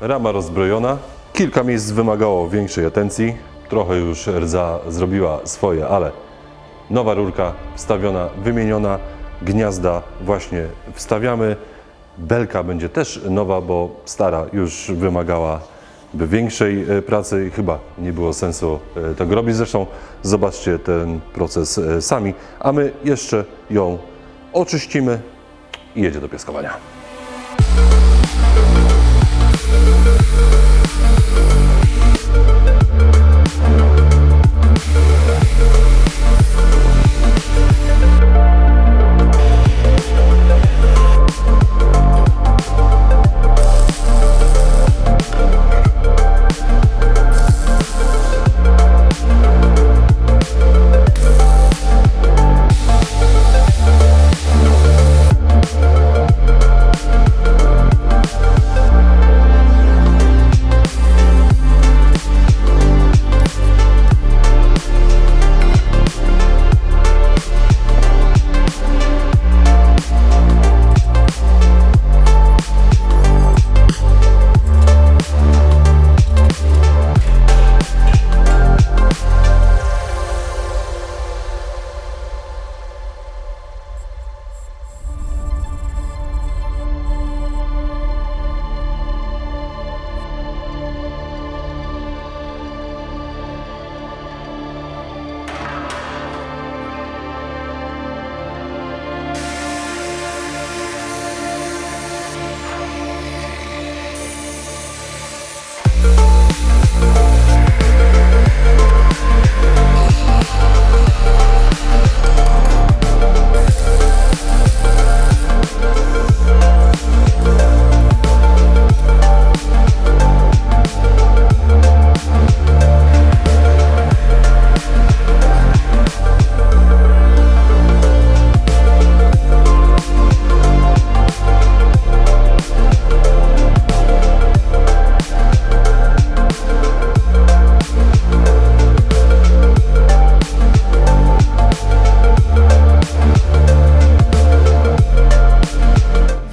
Rama rozbrojona. Kilka miejsc wymagało większej atencji. Trochę już rdza zrobiła swoje, ale nowa rurka wstawiona, wymieniona. Gniazda właśnie wstawiamy. Belka będzie też nowa, bo stara już wymagała większej e, pracy i chyba nie było sensu e, tego robić. Zresztą zobaczcie ten proces e, sami, a my jeszcze ją oczyścimy i jedzie do piaskowania.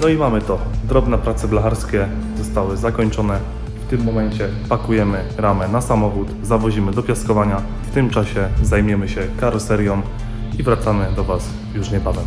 No i mamy to. Drobne prace blacharskie zostały zakończone. W tym momencie pakujemy ramę na samochód, zawozimy do piaskowania. W tym czasie zajmiemy się karoserią i wracamy do Was już niebawem.